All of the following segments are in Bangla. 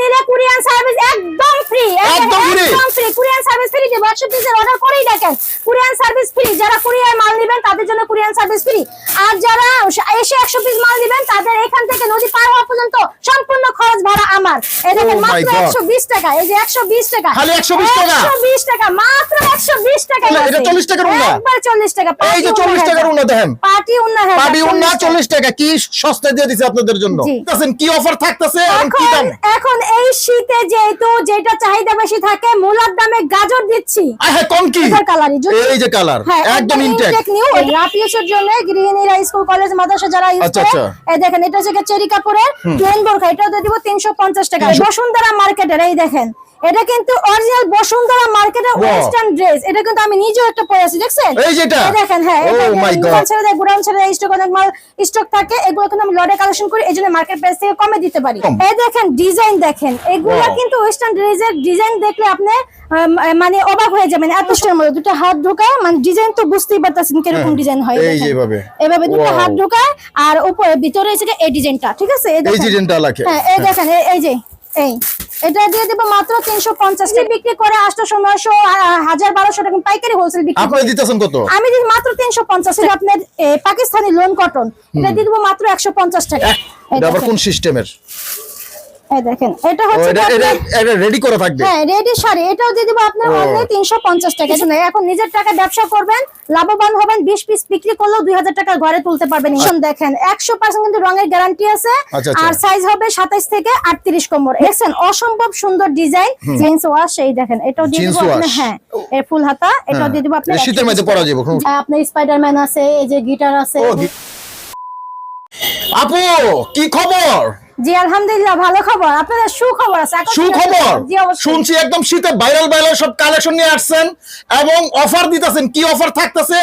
নিলে কুরিয়ান সার্ভিস একদম ফ্রি একদম? একদম ফ্রি কুরিয়ান সার্ভিস ফ্রি দেব 100 পিসের অর্ডার করেই দেখেন। কুরিয়ান সার্ভিস ফ্রি যারা কুরিয়ার মাল নেবেন তাদের জন্য কুরিয়ান সার্ভিস ফ্রি আর যারা এসে 100 পিস মাল নেবেন তাদের এখান থেকে নদী পার হওয়া পর্যন্ত সম্পূর্ণ খরচ ভাড়া আমার। এই দেখেন Oh মাত্র 120 টাকা। এই যে 120 টাকা। খালি 120 টাকা? 120 টাকা। মাত্র 120 টাকা এটা 40 টাকার উন্না? একবার 40 টাকা। এই যে 40 টাকার উন্না দেখেন। পার্টি উন্না হ্যাঁ পাবি উন্না 40 টাকা। কি সস্তা দিয়ে দিছে আপনাদের জন্য? দেখেন কি অফার থাকতেছে কি দাম? এখন এই শীতে যেহেতু যেটা চাহিদা বেশি থাকে মূলার দামে গাজর দিচ্ছি। হ্যাঁ কম কি? এটার এই যে কালার একদম ইনটেক ইনটেক নিউ রাফিউসের জন্য গৃহিণীরা স্কুল কলেজ মাদ্রাসা যারা ইউজ আচ্ছা, করে আচ্ছা। এই দেখেন এটা হচ্ছে চেরি কাপড়ের প্লেন বোরখা এটাও দিয়ে দিব 350 টাকা। বসুন্ধরা মার্কেটের এই দেখেন। এটা কিন্তু অরিজিনাল বসুন্ধরা মার্কেটের. ওয়েস্টার্ন ড্রেস এটা কিন্তু আমি নিজেও একটা পরে আছি দেখছেন এই যেটা? এই দেখেন হ্যাঁ my God. গুড়ান ছেড়ে দেয় গুড়ান ছেড়ে দেয় স্টক অনেক মাল স্টক থাকে এগুলো কিন্তু আমি লটে কালেকশন করি এই জন্য মার্কেট প্রাইস থেকে কমে দিতে পারি। এই দেখেন ডিজাইন দেখেন এগুলো কিন্তু ওয়েস্টার্ন ড্রেসের ডিজাইন দেখলে আপনি মানে অবাক হয়ে যাবেন এত সুন্দর দুটো হাত ঢোকায় মানে ডিজাইন তো বুঝতেই পারতেছেন কীরকম ডিজাইন হয় হ্যাঁ, এই দেখেন। যে এভাবে। দুটো হাত ঢোকায় আর উপরে ভিতরে গিয়ে এই ডিজাইনটা ঠিক আছে এই ডিজাইনটা লাগে হ্যাঁ এই দেখেন এই- এই যে এই এটা দিয়ে দেব মাত্র তিনশো টাকা বিক্রি করে আটশো নয়শো হাজার বারোশো টাকা পাইকারি হোলসেল বিক্রি আপনি করি। দিতেছেন কত? আমি দিই মাত্র তিনশো পঞ্চাশ আপনার পাকিস্তানি লোন কটন এটা দিয়ে দেব মাত্র একশো পঞ্চাশ টাকা। এটা আবার কোন সিস্টেমের এই দেখেন এটা হচ্ছে এটা কি এটা আপনার- এটা রেডি করে থাকবে। হ্যাঁ রেডি শাড়ি এটাও দিয়ে দিবো আপনার অনলি তিনশো পঞ্চাশ টাকা। শুনে এখন নিজের টাকা ব্যবসা করবেন লাভবান হবেন বিশ পিস বিক্রি করলেও দুই হাজার টাকা ঘরে তুলতে পারবেন। ইনশন দেখেন কিন্তু রঙের গ্যারান্টি আছে আচ্ছা, আচ্ছা। আর সাইজ হবে সাতাইশ থেকে কোমর। অসম্ভব সুন্দর ডিজাইন জিন্স ওয়াশ এই দেখেন এটাও দিয়ে আপনি হ্যাঁ এর ফুল হাতা এটাও হ্যাঁ। দিয়ে দিবো আপনি এটা শীতের মধ্যে পরা যাবে কোনো- আপনার স্পাইডারম্যান আছে এই যে গিটার আছে। আপু কি খবর? জি আলহামদুলিল্লাহ ভালো খবর। আপনাদের সুখবর আছে। সুখবর? শুনছি একদম শীতে ভাইরাল ভাইরাল সব কালেকশন নিয়ে আসছেন এবং অফার দিতেছেন। কি অফার থাকতেছে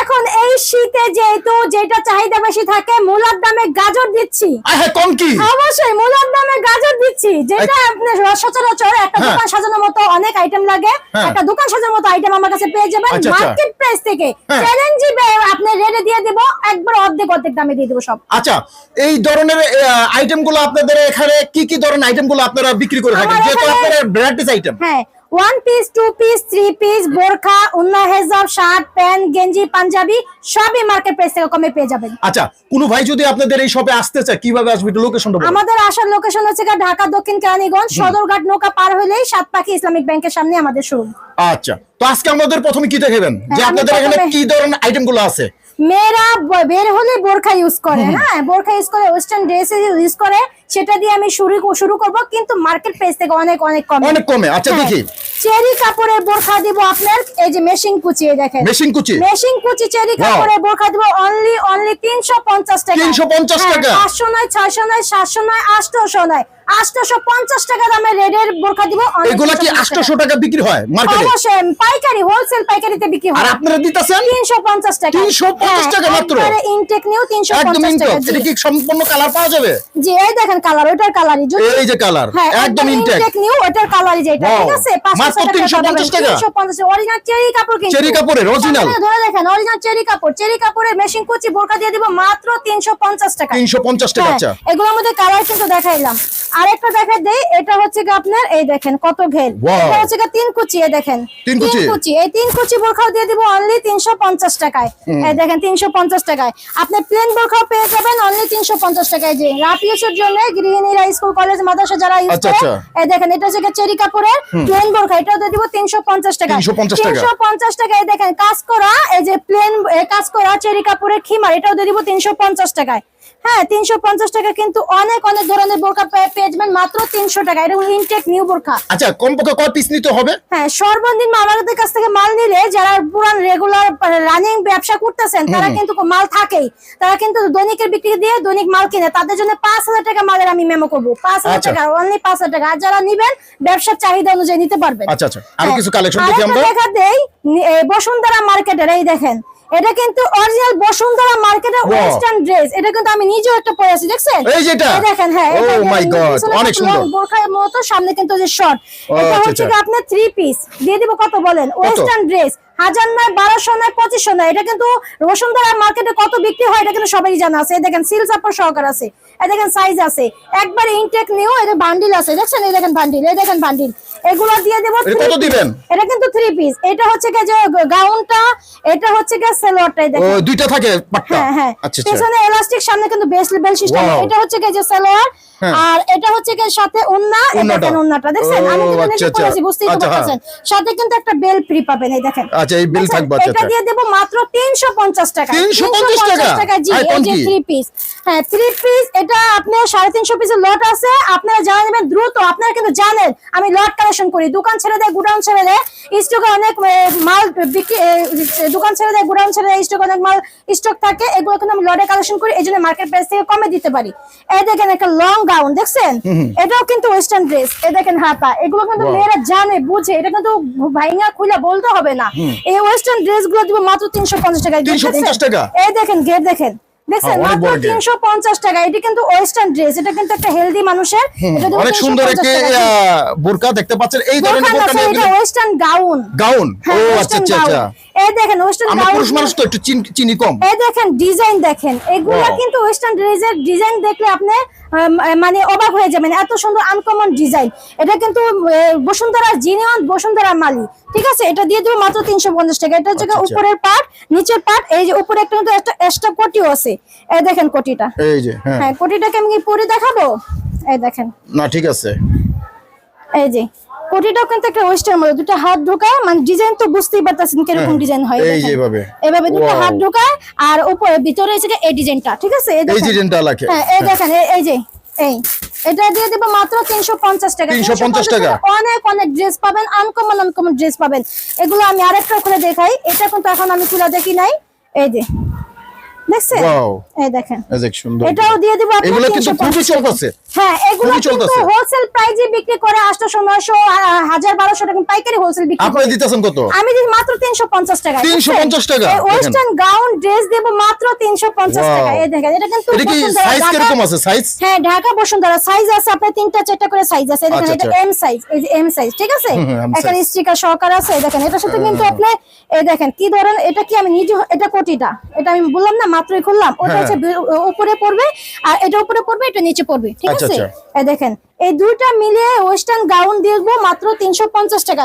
এখন এই শীতে যেহেতু যেটা চাহিদা বেশি থাকে মূলার দামে গাজর দিচ্ছি। হ্যাঁ কম কি? অবশ্যই মূলার দামে গাজর দিচ্ছি। যেটা আপনি সচরাচর একটা হ্যাঁ। দোকান সাজানোর মতো অনেক আইটেম লাগে। হ্যাঁ। একটা দোকান সাজানোর মতো আইটেম আমার কাছে পেয়ে যাবেন। আচ্ছা, আচ্ছা। মার্কেট প্রাইস থেকে হ্যাঁ। চ্যালেঞ্জ আপনি রেটে দিয়ে দিব। একবার অর্ধেক অর্ধেক দামে দিয়ে দিব সব। আচ্ছা এই ধরনের আইটেমগুলো আপনাদের এখানে কি কি ধরনের আইটেমগুলো আপনারা বিক্রি করে থাকেন? যেহেতু আপনাদের ভ্যারাইটিস আইটেম হ্যাঁ one piece two piece three piece বোরখা উন্না হেজাব শার্ট প্যান্ট গেঞ্জি পাঞ্জাবি সবই মার্কেট প্রাইস থেকে কমে পেয়ে যাবেন। আচ্ছা কোনো ভাই যদি আপনাদের এই শপে আসতে চায় কীভাবে আসবে? একটু লোকেশনটা বলুন। আমাদের আসার লোকেশন হচ্ছে ঢাকা দক্ষিণ কেরানীগঞ্জ সদরঘাট নৌকা পার হইলেই সাতপাখি ইসলামিক ব্যাংকের সামনে আমাদের শোরুম আচ্ছা তো আজকে আমাদের প্রথমে কি দেখাবেন যে হ্যাঁ, আপনাদের এখানে কি ধরনের আইটেমগুলো আছে? মেয়েরা বের হলে বোরখা ইউজ করে হ্যাঁ? বোরখা ইউজ করে ওয়েস্টার্ন ড্রেস ইউজ করে সেটা দিয়ে আমি শুরু শুরু করব কিন্তু মার্কেট প্রাইস থেকে অনেক অনেক কম। অনেক কমে। আচ্ছা দেখি। চেরি কাপড়ে বোরখা দিব আপনার এই যে মেশিন কুচি এই দেখেন। মেশিন কুচি? মেশিন কুচি চেরি কাপড়ে বোরখা দিব অনলি অনলি তিনশো পঞ্চাশ টাকা। 350 টাকা? পাঁচশো নয় ছয়শো নয় সাতশো নয় আটশোশো নয়। আটশোশো পঞ্চাশ টাকা দামের রেডের বোরখা দিব। only কি 350 টাকা। বিক্রি হয় মার্কেটে? অবশ্যই পাইকারি হোলসেল পাইকারিতে বিক্রি আর আপনারা দিতেছেন? তিনশো পঞ্চাশ টাকা। 350 টাকা মাত্র? ইনটেক নিউ তিনশো একদম পঞ্চাশ ইনটক টাকা জি। এটা কি সম্পূর্ণ কালার পাওয়া যাবে? জি এই দেখেন কালার ওইটার কালারই এই যে কালার হ্যাঁ একদম ইনটেক ইনটেক নিউ ওইটার কালারই যেটা ঠিক আছে? মাত্র 350 টাকা? 350 অরিজিনাল চেরি কাপড় কিন্তু। চেরি কাপড়ের, original? ধরে দেখেন অরিজিনাল চেরি কাপড়। চেরি কাপড়ের মেশিন কুচি বোরকা দিয়ে দিব মাত্র 350 টাকা। তিনশো পঞ্চাশ টাকা হ্যাঁ, আচ্ছা। এগুলোর মধ্যে কালার কিন্তু দেখাইলাম। আরেকটা দেখা দেই এটা হচ্ছে কি আপনার এই দেখেন কত ঘের এটা হচ্ছে কি তিন কুচি এই দেখেন। তিন কুচি? এই তিন কুচি বোরখাও দিয়ে দিব অনলি 350 টাকায়। এই দেখেন 350 টাকায়। আপনি প্লেন বোরখাও পেয়ে যাবেন অনলি 350 টাকায় যে রাফিউসের জন্য গৃহিণীরা স্কুল কলেজ মাদ্রাসা যারা ইউজ আচ্ছা, করে আচ্ছা। এই দেখেন এটা হচ্ছে কি চেরি কাপড়ের প্লেন বোরখা এটাও দিয়ে দিব 350 টাকা 350 টাকা। 350 টাকায় দেখেন কাজ করা এই যে প্লেন কাজ করা চেরি কাপড়ের খিমার এটাও দিয়ে দিব 350 টাকায়। হ্যাঁ তিনশো পঞ্চাশ টাকা কিন্তু অনেক অনেক ধরনের বোরখা পেয়ে পেয়ে মাত্র তিনশো টাকা। এটা ইনটেক নিউ বোরখা। আচ্ছা কমপক্ষে কয় পিস নিতে হবে? হ্যাঁ সর্বনিম্ন আমাদের কাছ থেকে মাল নিলে যারা পুরান রেগুলার রানিং ব্যবসা করতেছেন তারা কিন্তু মাল থাকেই। তারা কিন্তু দৈনিকের বিক্রি দিয়ে দৈনিক মাল কিনে তাদের জন্য পাঁচ হাজার টাকা মালের আমি মেমো করব। পাঁচ হাজার আচ্ছা। টাকা অনলি পাঁচ হাজার টাকা। আর যারা নিবেন ব্যবসার চাহিদা অনুযায়ী নিতে পারবেন। আচ্ছা আচ্ছা। আরও হ্যাঁ। কিছু কালেকশন দেখি আমরা? দেখা দেই বসুন্ধরা মার্কেটের এই দেখেন। এটা কিন্তু অরিজিনাল বসুন্ধরা মার্কেটের. ওয়েস্টার্ন ড্রেস এটা কিন্তু আমি নিজেও একটা পরে আছি দেখছেন এই যেটা? দেখেন হ্যাঁ ও মাই পিছনে অনেক সুন্দর। বোরখার মতো সামনে কিন্তু যে শর্ট এটা আচ্ছা, হচ্ছে আচ্ছা। আপনার থ্রি পিস দিয়ে দিব কত বলেন ওয়েস্টার্ন ড্রেস হাজার নয় বারোশো নয় পঁচিশশো নয়। এটা কিন্তু বসুন্ধরা মার্কেটে কত বিক্রি হয় এটা কিন্তু সবাই জানা আছে। দেখেন সিল চাপড় সহকার আছে। এই দেখেন সাইজ আছে। একবারে ইনটেক নিও এটা বান্ডিল আছে। দেখছেন এই দেখেন বান্ডিল এই দেখেন বান্ডিল এগুলো দিয়ে দেবো এটা কত দিবেন? এটা কিন্তু থ্রি পিস এটা হচ্ছে কি যে গাউনটা এটা হচ্ছে কি সেলোয়ারটা ও দেখেন। দুইটা থাকে হ্যাঁ হ্যাঁ। আচ্ছা আচ্ছা। পেছনে এলাস্টিক সামনে কিন্তু বেল সিস্টেম এটা হচ্ছে কি যে সালোয়ার। আর এটা হচ্ছে কি সাথে ওন্না। দেখেন ওন্নাটা দেখেন আমি কিন্তু এখানে কিছু আচ্ছা। বুঝতেই তো আচ্ছা, হ্যাঁ। পারছেন সাথে কিন্তু একটা বেল ফ্রি পাবেন এই দেখেন। আচ্ছা এই বেল থাকবে আচ্ছা এটা আচ্ছা। দিয়ে দেব মাত্র 350 টাকা। 350 টাকা? জি এই যে ফ্রি পিস হ্যাঁ থ্রি পিস এটা আপনার 350 পিসের লট আছে। আপনারা জানা নেবেন দ্রুত আপনারা কিন্তু জানেন আমি লট কালেকশন করি। দোকান ছেড়ে দেয় গুডাউন ছেড়ে দেয়। স্টকে অনেক মাল বিক্রি এ, দোকান ছেড়ে দেয় গুডাউন ছেড়ে দেয় স্টকে অনেক মাল স্টক থাকে। এগুলো কিন্তু আমি লটে কালেকশন করি এই জন্য মার্কেট প্রাইস থেকে কমে দিতে পারি। এই দেখেন একটা লং গাউন দেখছেন? এটাও কিন্তু ওয়েস্টার্ন ড্রেস এই দেখেন হাতা। এগুলো কিন্তু মেয়েরা জানে বুঝে। এটা কিন্তু ভাইঙ্গা খুলে বলতে হবে না। এই ওয়েস্টার্ন ড্রেসগুলো দিব মাত্র তিনশো পঞ্চাশ টাকা 350 টাকা? এই দেখেন গেট দেখেন। দেখছেন হ্যাঁ, মাত্র টাকা। এটা কিন্তু ওয়েস্টার্ন ড্রেস এটা কিন্তু একটা হেলদি মানুষের অনেক সুন্দর 350 একটি টাকা। আহ, বোরকা দেখতে পাচ্ছেন। এই ধরনের বোরকা নিয়ে এটা ওয়েস্টার্ন গাউন গাউন ও হ্যাঁ, আচ্ছা আচ্ছা আচ্ছা। এই দেখেন ওয়েস্টার্ন গাউন পুরুষ মানুষ তো একটু চিন- কম। এই দেখেন ডিজাইন দেখেন। এগুলা কিন্তু ওয়েস্টার্ন ড্রেসের ডিজাইন দেখলে আপনি মানে অবাক হয়ে যাবেন এত সুন্দর আনকমন ডিজাইন এটা কিন্তু বসুন্ধরা জিনিয়ন বসুন্ধরা মালি ঠিক আছে? এটা দিয়ে দেবো মাত্র তিনশো পঞ্চাশ টাকা। এটা হচ্ছে আচ্ছা। উপরের পার্ট নিচের পার্ট এই যে উপরে একটা কিন্তু একটা এক্সট্রা কোটিও আছে। এই দেখেন কোটিটা। এই যে হ্যাঁ। হ্যাঁ কোটিটাকে আমি পরে দেখাবো? এই দেখেন। না ঠিক আছে। এই যে কোটিটাও কিন্তু একটা ওয়েস্টার্ন মধ্যে দুটো হাত ঢোকায় মানে ডিজাইন তো বুঝতেই পারতেছেন কীরকম হ্যাঁ, ডিজাইন হয় এই দেখেন। যে এভাবে। এভাবে দুটো হাত ঢোকায় আর উপরে ভিতরে এসে এই ডিজাইনটা ঠিক আছে? এই ডিজাইনটা লাগে। হ্যাঁ এই দেখেন এই- যে এই। এটা দিয়ে দেবো মাত্র তিনশো পঞ্চাশ টাকা। 350 টাকা? অনেক অনেক ড্রেস পাবেন আনকমন আনকমন ড্রেস পাবেন। এগুলো আমি আরেকটা খুলে দেখাই। এটা কিন্তু এখন আমি খুলে দেখি নাই। এই যে দেখছেন? এই দেখেন। এই দেখ সুন্দর এটাও দিয়ে দেবো এগুলো কিন্তু খুবই চলতেছে। হ্যাঁ এগুলো কিন্তু হোলসেল প্রাইজে বিক্রি করে আটশো নয়শো হাজার টাকা পাইকারি হোলসেল বিক্রি আপনি দিতেছেন কত? আমি দিই মাত্র তিনশো পঞ্চাশ টাকা 350 টাকা? দেখেন। ওয়েস্টার্ন গাউন ড্রেস দেব মাত্র তিনশো পঞ্চাশ Wow. টাকা। এই দেখেন এটা কিন্তু এটা কি সাইজ কীরকম আছে? সাইজ হ্যাঁ ঢাকা বসুন্ধরা। সাইজ আছে আপনার তিনটা চারটা করে সাইজ আছে। দেখেন আচ্ছা, এটা আচ্ছা। এম সাইজ এই যে এম সাইজ ঠিক আছে? এখানে স্টিকার সহকার আছে। দেখেন এটার সাথে কিন্তু আপনি এই দেখেন কি ধরেন এটা কি আমি নিজে এটা কোটিটা? এটা আমি বললাম না মাত্রই খুললাম। ওটা হ্যাঁ। হচ্ছে উপরে পড়বে আর এটা উপরে পড়বে এটা নিচে পড়বে ঠিক আচ্ছা, আছে? আচ্ছা। এই দেখেন এই দুইটা মিলিয়ে ওয়েস্টার্ন গাউন দেখব মাত্র তিনশো পঞ্চাশ টাকা।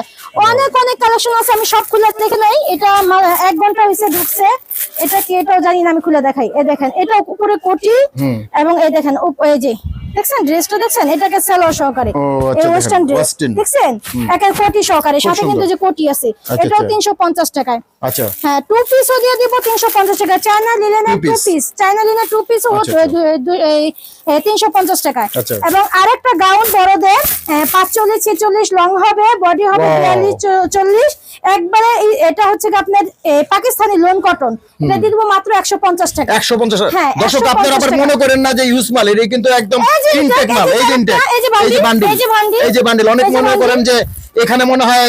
অনেক অনেক কালেকশন আছে আমি সব খুলে দেখে নাই। এটা আমার এক ঘণ্টা হয়েছে ঢুকছে। এটা কি এটাও জানি না আমি খুলে দেখাই। এই দেখেন এটা উপরে কোটি এবং এই দেখেন এই যে দেখছেন? ড্রেসটা দেখছেন? এটাকে সেলোয়ার সহকারে। আচ্ছা, এই ওয়েস্টার্ন ড্রেস দেখছেন? একের কোটি সহকারে। সাথে কিন্তু যে কোটি আছে আচ্ছা, এটাও আচ্ছা। তিনশো পঞ্চাশ টাকায়। আচ্ছা। হ্যাঁ টু পিসও দিয়ে দিব তিনশো পঞ্চাশ টাকা চায়না লিলেনের টু পিস চায়না লিলেনের টু পিস আচ্ছা, আচ্ছা। টাকায়। আচ্ছা। এবং আরেকটা গাউন বড়দের পাঁচচল্লিশ ছেচল্লিশ লং হবে বডি হবে Wow. বিয়াল্লিশ চ- চল্লিশ। একবারে এটা হচ্ছে কি আপনার পাকিস্তানি লোন কটন এটা দিয়ে দেবো মাত্র একশো পঞ্চাশ টাকা একশো পঞ্চাশ হ্যাঁ, দর্শক আপনারা আবার মনে করেন না যে ইউজ মাল এটা কিন্তু একদম ইনটেক মাল এই যে এই যে ইনটেক এই বান্ডিল এই যে বান্ডিল অনেক মনে করেন যে এখানে মনে হয়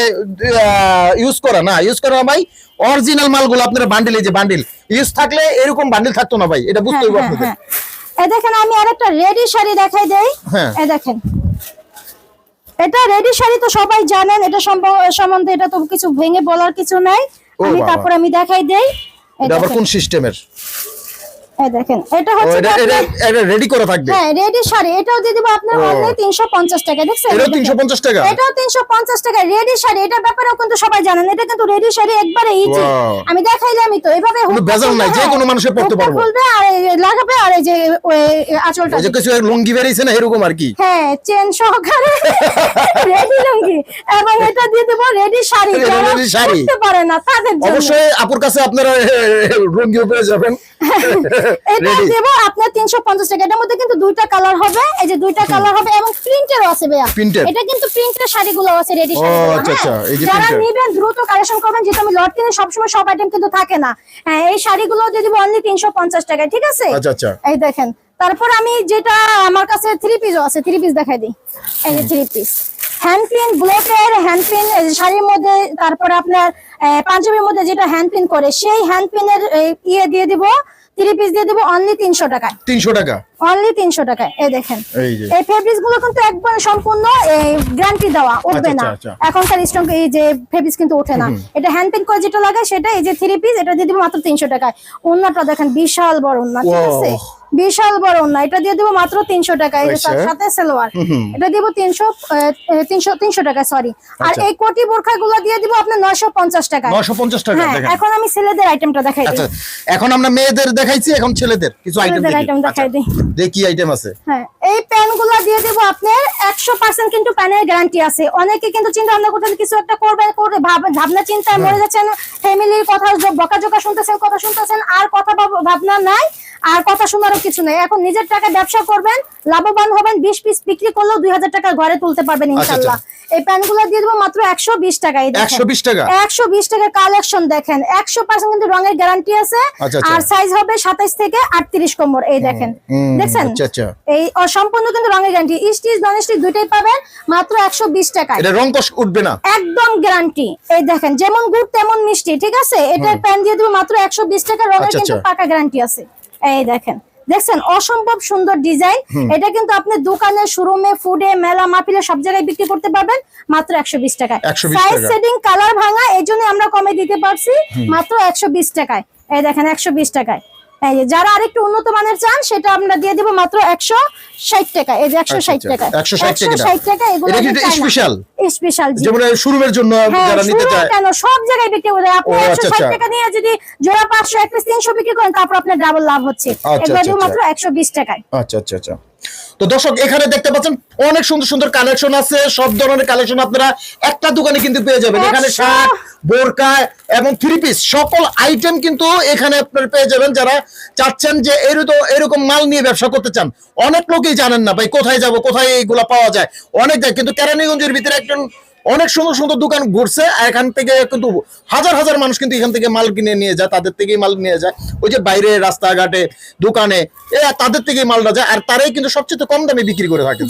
ইউজ করা না ইউজ করা ভাই অরিজিনাল মালগুলো আপনারা বান্ডিল এই যে বান্ডিল ইউজ থাকলে এরকম বান্ডিল থাকতো না ভাই এটা বুঝতে হ্যাঁ, হবে হ্যাঁ, আপনাদের হ্যাঁ। এই দেখেন আমি আরেকটা রেডি শাড়ি দেখাই দেই। এই দেখেন। এটা রেডি শাড়ি তো সবাই জানেন এটা সম্বন্ধে এটা তো কিছু ভেঙে বলার কিছু নাই। আমি। তারপরে আমি দেখাই দেই। এটা আবার কোন সিস্টেমের এই দেখেন এটা হচ্ছে এটা এটা এটা রেডি করা থাকবে হ্যাঁ রেডি শাড়ি এটাও দিয়ে দিব আপনার ও। অনলি তিনশো পঞ্চাশ টাকা দেখছেন 350 টাকা? এটাও তিনশো পঞ্চাশ টাকা রেডি শাড়ি ব্যাপারেও কিন্তু সবাই জানেন এটা কিন্তু রেডি শাড়ি একবারে ইজি আমি দেখাইলামই তো এভাবে নাই, যে হ্যাঁ, কোনো মানুষে পারব। খুলবে আর লাগাবে আর এই যে ওই আঁচলটা যে কিছু লুঙ্গি বেরিয়েছে না এরকম আর কি হ্যাঁ চেন সহকারে রেডি লুঙ্গি এবং এটা দিয়ে দেবো রেডি শাড়ি শাড়ি। পারে না তাদের জন্য অবশ্যই আপুর কাছে আপনারা লুঙ্গিও পেয়ে যাবেন এটা? দেবো আপনার তিনশো পঞ্চাশ টাকা। এটার মধ্যে কিন্তু দুইটা কালার হবে। এই যে দুইটা কালার হবে এবং প্রিন্টেরও আছে ভাইয়া? এটা কিন্তু প্রিন্টের শাড়িগুলো আছে রেডি ও, আচ্ছা, আচ্ছা, এই যে যারা printed। দ্রুত কালেকশন করবেন যেহেতু আমি লট কিনে সবসময় সব আইটেম কিন্তু থাকে না। হ্যাঁ এই শাড়িগুলো দিয়ে দিব অনলি তিনশো পঞ্চাশ ঠিক আছে? আচ্ছা আচ্ছা। এই দেখেন তারপর আমি যেটা আমার কাছে থ্রি পিসও আছে থ্রি পিস দেখাই দিই। এই যে থ্রি পিস হ্যান্ড প্রিন্ট ব্লেকের হ্যান্ড প্রিন্ট শাড়ির মধ্যে তারপরে আপনার পাঞ্জাবির মধ্যে যেটা হ্যান্ড প্রিন্ট করে সেই হ্যান্ড প্রিন্টের ইয়ে দিয়ে দিব থ্রি পিস দিয়ে দেবো অনলি তিনশো টাকায়। তিনশো টাকা। অনলি তিনশো টাকায়। এই দেখেন। এই ফেব্রিক্সগুলো কিন্তু একবার সম্পূর্ণ গ্যারান্টি দেওয়া উঠবে আচ্ছা, না আচ্ছা, এখনকার স্টক এই যে ফেব্রিক্স কিন্তু ওঠে না। এটা হ্যান্ড পেন্ট করে যেটা লাগে সেটা এই যে থ্রি পিস এটা দিয়ে দিব মাত্র তিনশো টাকায়। ওন্নাটা দেখেন বিশাল বড় ঠিক আছে. বিশাল বড় ওন্না এটা দিয়ে দিব মাত্র তিনশো আচ্ছা। তার সাথে সালোয়ার। এটা দিব তিনশো তিনশো তিনশো টাকা সরি আর আচ্ছা। এই কোটি বোরখা গুলো দিয়ে দিব আপনার নয়শো পঞ্চাশ টাকা নশো পঞ্চাশ টাকা হ্যাঁ এখন আমি ছেলেদের আইটেমটা দেখাই আচ্ছা এখন আমরা মেয়েদের দেখাইছি এখন ছেলেদের। কিছু আইটেম ছেলেদের দেখাই দিই। দেখি আইটেম আছে। হ্যাঁ এই প্যানগুলো দিয়ে দেবো আপনার একশো পার্সেন্ট কিন্তু প্যানের গ্যারান্টি আছে। অনেকে কিন্তু চিন্তা ভাবনা করতেন কিছু একটা করবেন করে ভাব- ভাবনা চিন্তায় মরে যাচ্ছেন ফ্যামিলির কথা বকা জোকা শুনতেছেন কথা শুনতেছেন আর কথা ভাবনা নাই। আর কথা শোনারও কিছু নেই। এখন নিজের টাকা ব্যবসা করবেন লাভবান হবেন বিশ পিস বিক্রি করলেও দুই হাজার টাকা ঘরে তুলতে পারবেন আচ্ছা, ইনশাল্লাহ এই প্যানগুলো দিয়ে দেবো মাত্র একশো বিশ টাকায় একশো বিশ টাকা? একশো বিশ টাকার কালেকশন দেখেন। একশো পার্সেন্ট কিন্তু রঙের গ্যারান্টি আছে। আচ্ছা, আচ্ছা। আর সাইজ হবে সাতাইশ থেকে আটত্রিশ কোমর এই দেখেন। দেখছেন? আচ্ছা, আচ্ছা। এই সম্পূর্ণ কিন্তু রঙের গ্যারান্টি স্টিচ নন স্টিচ দুইটাই পাবেন মাত্র একশো বিশ টাকায়। এটা রং কষ উঠবে না। একদম গ্যারান্টি এই দেখেন যেমন গুড় তেমন মিষ্টি ঠিক আছে? এটার প্যান দিয়ে দেবো মাত্র একশো বিশ টাকা রঙের আচ্ছা, কিন্তু আচ্ছা। পাকা গ্যারান্টি আছে। এই দেখেন দেখছেন? অসম্ভব সুন্দর ডিজাইন। এটা কিন্তু আপনি দোকানে শোরুমে ফুডে মেলা মাপিলে সব জায়গায় বিক্রি করতে পারবেন মাত্র একশো বিশ টাকায়। সাইজ সেটিং কালার ভাঙা এই জন্য আমরা কমে দিতে পারছি মাত্র একশো বিশ টাকায়। এই দেখেন একশো বিশ টাকায়। এই যে যারা আরেকটু উন্নত মানের চান সেটা আমরা দিয়ে দিব মাত্র একশো ষাট টাকা এই যে। টাকা 160 টাকা। এগুলো এটা? স্পেশাল যেমন শোরুমের জন্য হ্যাঁ, যারা নিতে শুরু চায় কেন সব জায়গায় বিক্রি করে আপনি ও, একশো আচ্ছা, আচ্ছা। টাকা নিয়ে যদি জোড়া বিক্রি করেন তারপর আপনার ডাবল লাভ হচ্ছে আচ্ছা, এগুলো। মাত্র টাকায় আচ্ছা আচ্ছা আচ্ছা তো দর্শক এখানে দেখতে পাচ্ছেন অনেক সুন্দর সুন্দর কালেকশন আছে। সব ধরনের কালেকশন আপনারা একটা দোকানে কিন্তু পেয়ে যাবেন। এখানে। শার্ট বোরকা এবং থ্রি পিস সকল আইটেম কিন্তু এখানে আপনারা পেয়ে যাবেন। যারা চাচ্ছেন যে এরকম এরকম মাল নিয়ে ব্যবসা করতে চান অনেক লোকেই জানেন না ভাই কোথায় যাব কোথায় এইগুলা পাওয়া যায়। অনেক যায় কিন্তু কেরানীগঞ্জের ভিতরে একজন অনেক সুন্দর সুন্দর দোকান ঘুরছে এখান থেকে কিন্তু হাজার হাজার মানুষ কিন্তু এখান থেকে মাল কিনে নিয়ে যায় তাদের থেকেই মাল নিয়ে যায়। ওই যে বাইরে রাস্তাঘাটে দোকানে এ তাদের থেকেই মালটা যায় আর তারাই কিন্তু সবচেয়ে কম দামে বিক্রি করে থাকে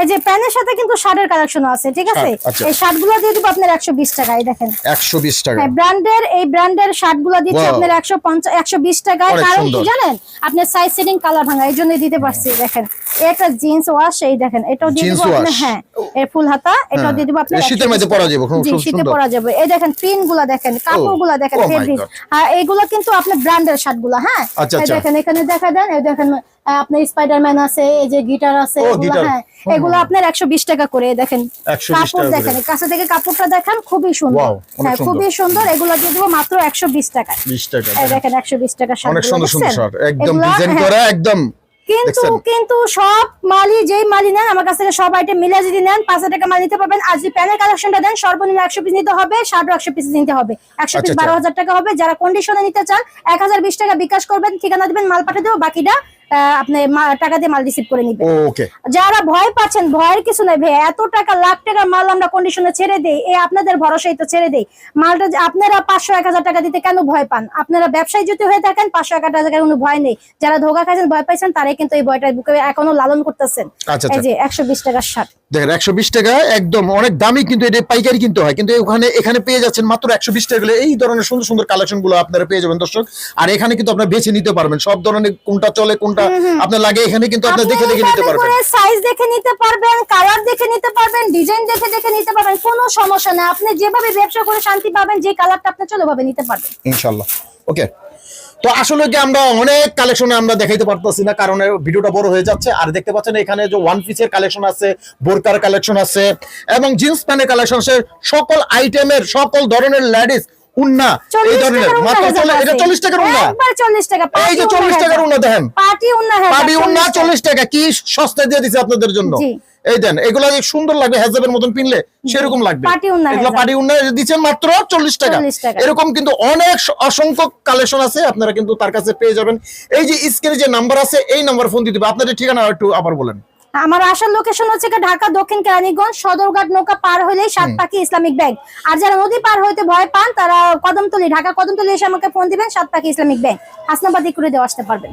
এই যে প্যানের সাথে কিন্তু শার্টের কালেকশন আছে ঠিক আছে? আচ্ছা। এই শার্টগুলো দিয়ে দিব আপনার একশো বিশ টাকায় দেখেন। একশো বিশ টাকা। হ্যাঁ ব্র্যান্ডের এই ব্র্যান্ডের শার্টগুলো দিচ্ছে. আপনার একশো পঞ্চাশ একশো বিশ টাকায় কারণ কি জানেন? আপনার সাইজ সেটিং কালার ভাঙা এই জন্য দিতে পারছি দেখেন। এটা জিন্স ওয়াশ এই দেখেন এটাও দিয়ে দিব আপনার হ্যাঁ এর ফুল হাতা এটাও হ্যাঁ। দিয়ে দিব আপনার এই শীতের মধ্যে পরা যাবে, খুব জি শীতে পরা যাবে। এই দেখেন পিনগুলা দেখেন কাপড়গুলা দেখেন ফেব্রিক আর এইগুলো কিন্তু আপনার ব্র্যান্ডের শার্টগুলা হ্যাঁ? আচ্ছা। দেখেন এখানে দেখা দেন এই দেখেন আপনার স্পাইডারম্যান আছে এই যে গিটার আছে এগুলো হ্যাঁ এগুলো আপনার একশো বিশ টাকা করে দেখেন। 120 কাপড় টাকা দেখেন কাছে থেকে কাপড়টা দেখেন খুবই সুন্দর। হ্যাঁ সুন্দর। খুবই সুন্দর এগুলো দিয়ে দেবো মাত্র একশো বিশ টাকা এই দেখেন একশো বিশ টাকা শার্ট অনেক সুন্দর সুন্দর শার্ট। একদম এগুলা, ডিজাইন হ্যাঁ, করা একদম কিন্তু কিন্তু সব মালি যেই মালি নেন আমার কাছ থেকে সব আইটেম মিলে যদি নেন পাঁচ হাজার টাকা মাল নিতে পারবেন। আর যদি প্যানের কালেকশনটা দেন সর্বনিম্ন একশো পিস নিতে হবে ষাট একশো পিস নিতে হবে। একশো পিস আচ্ছা, বারো আচ্ছা। হাজার টাকা হবে। যারা কন্ডিশনে নিতে চান এক হাজার বিশ টাকা বিকাশ করবেন ঠিকানা দেবেন মাল পাঠিয়ে দেবো বাকিটা আপনি টাকা দিয়ে মাল রিসিভ করে নিবেন। ওকে যারা ভয় পাচ্ছেন ভয়ের কিছু নাই ভাই এত টাকা লাখ টাকার মাল আমরা কন্ডিশনে ছেড়ে দেই এ আপনাদের ভরসাই তো ছেড়ে দেই। মালটা আপনারা পাঁচশো এক হাজার টাকা দিতে কেন ভয় পান? আপনারা ব্যবসায়ী যদি হয়ে থাকেন পাঁচশো এক হাজার টাকার কোনো ভয় নেই। যারা ধোকা খাচ্ছেন ভয় পাইছেন তারাই কিন্তু এই ভয়টা বুকে এখনও লালন করতেছেন। আচ্ছা, এই আচ্ছা। যে একশো বিশ টাকার শার্ট। দেখেন একশো বিশ টাকা একদম অনেক দামি কিন্তু এটা পাইকারি কিনতে হয়। কিন্তু ওখানে এখানে পেয়ে যাচ্ছেন মাত্র একশো বিশ টাকা এই ধরনের সুন্দর সুন্দর কালেকশনগুলো আপনারা পেয়ে যাবেন দর্শক। আর এখানে কিন্তু আপনারা বেছে নিতে পারবেন। সব ধরনের কোনটা চলে কোনটা আপনার লাগে এখানে কিন্তু আপনি দেখে দেখে নিতে পারবেন। সাইজ দেখে নিতে পারবেন কালার দেখে নিতে পারবেন ডিজাইন দেখে দেখে নিতে পারবেন কোনো সমস্যা নেই। আপনি যেভাবে ব্যবসা করে শান্তি পাবেন যে কালারটা আপনি চলে ভাবে নিতে পারবেন। ইনশাল্লাহ। ওকে তো আসলে কি আমরা অনেক কালেকশনে আমরা দেখাইতে পারতেছি না, কারণ ভিডিওটা বড় হয়ে যাচ্ছে। আর দেখতে পাচ্ছেন এখানে যে ওয়ান পিসের কালেকশন আছে, বোরকার কালেকশন আছে, এবং জিন্স প্যান্টের কালেকশন আছে। সকল আইটেমের সকল ধরনের লেডিস উন্না। এই ধরনের মাত্র এটা চল্লিশ টাকার উন্না। চল্লিশ টাকা এই যে চল্লিশ টাকার উন্না দেখেন। উন্না পাটি উন্না চল্লিশ টাকা কি সস্তায় দিয়ে দিছে আপনাদের জন্য? এই দেন এগুলো সুন্দর লাগবে হেজাবের মতন পিনলে সেরকম লাগবে। এগুলো। পাটি উন্না দিচ্ছেন মাত্র চল্লিশ টাকা। এরকম কিন্তু অনেক অসংখ্য কালেকশন আছে আপনারা কিন্তু তার কাছে পেয়ে যাবেন। এই যে স্ক্রিনে যে নাম্বার আছে এই নাম্বার ফোন দিতে হবে। আপনাদের ঠিকানা একটু আবার বলেন। আমার আসার লোকেশন হচ্ছে ঢাকা দক্ষিণ কেরানীগঞ্জ। সদরঘাট নৌকা পার হলেই সাত পাখি ইসলামিক ব্যাংক আর যারা নদী পার হইতে ভয় পান তারা কদমতলি ঢাকা কদমতলি এসে আমাকে ফোন দিবেন সাত পাখি ইসলামিক ব্যাংক হাসনাবাদী করে দেওয়া আসতে পারবেন।